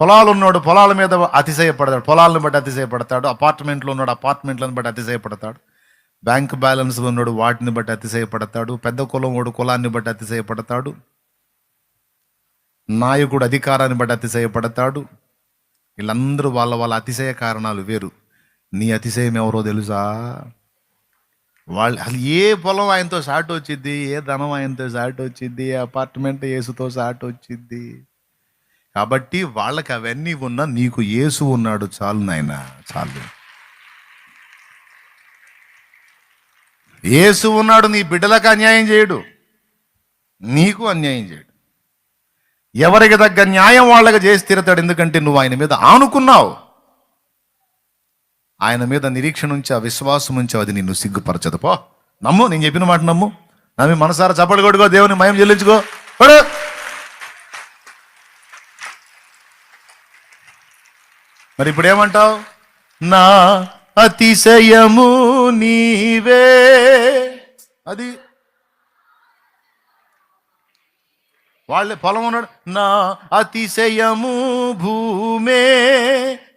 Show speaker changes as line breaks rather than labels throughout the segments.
పొలాలు ఉన్నాడు పొలాల మీద అతిశయపడతాడు. పొలాలను బట్టి అతిశయపడతాడు. అపార్ట్మెంట్లో ఉన్నాడు అపార్ట్మెంట్లను బట్టి అతిశయపడతాడు. బ్యాంక్ బ్యాలెన్స్ ఉన్నాడు వాటిని బట్టి అతిశయపడతాడు. పెద్ద కులం వాడు కులాన్ని బట్టి అతిశయపడతాడు. నాయకుడు అధికారాన్ని బట్టి అతిశయపడతాడు. వీళ్ళందరూ వాళ్ళ వాళ్ళ అతిశయ కారణాలు వేరు. నీ అతిశయం ఎవరో తెలుసా? వాళ్ళు అసలు ఏ పొలం ఆయనతో సాట్ వచ్చింది ఏ ధనం ఆయనతో సాట్ వచ్చింది ఏ అపార్ట్మెంట్ ఏసుతో సాట్ వచ్చింది కాబట్టి వాళ్ళకి అవన్నీ ఉన్నా నీకు యేసు ఉన్నాడు చాలు నాయన చాలు. యేసు ఉన్నాడు నీ బిడ్డలకు అన్యాయం చేయడు. నీకు అన్యాయం చేయడు. ఎవరికి తగ్గ న్యాయం వాళ్ళకి చేసి తీరతాడు ఎందుకంటే నువ్వు ఆయన మీద ఆనుకున్నావు. ఆయన మీద నిరీక్షణ ఉంచి ఆ విశ్వాసం ఉంచి అది నిన్ను సిగ్గుపరచదు. పో. నమ్ము నేను చెప్పిన మాట నమ్ము. నమ్మి మనసారా చప్పటి కొట్టుకో దేవుని మయం చెల్లించుకో. మరి ఇప్పుడు ఏమంటావు నా అతిశయము నీవే. అది వాళ్ళే పొలం ఉన్నాడు. నా అతిశయము భూమే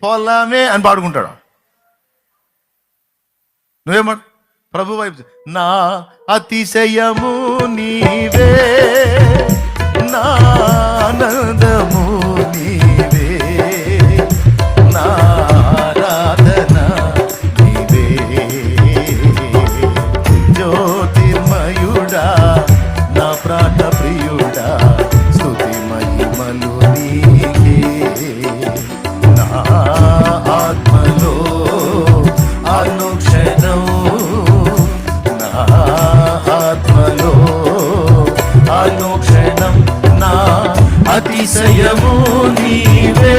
పొలమే అని పాడుకుంటాడు. నువ్వేమా ప్రభు వైపు నా అతిశయము నీవే. ప్రియుడా స్తుతి మహిమలు నీకే. నా ఆత్మలో అనుక్షణం నా ఆత్మలో అనుక్షణం నా అతిశయము నీవే.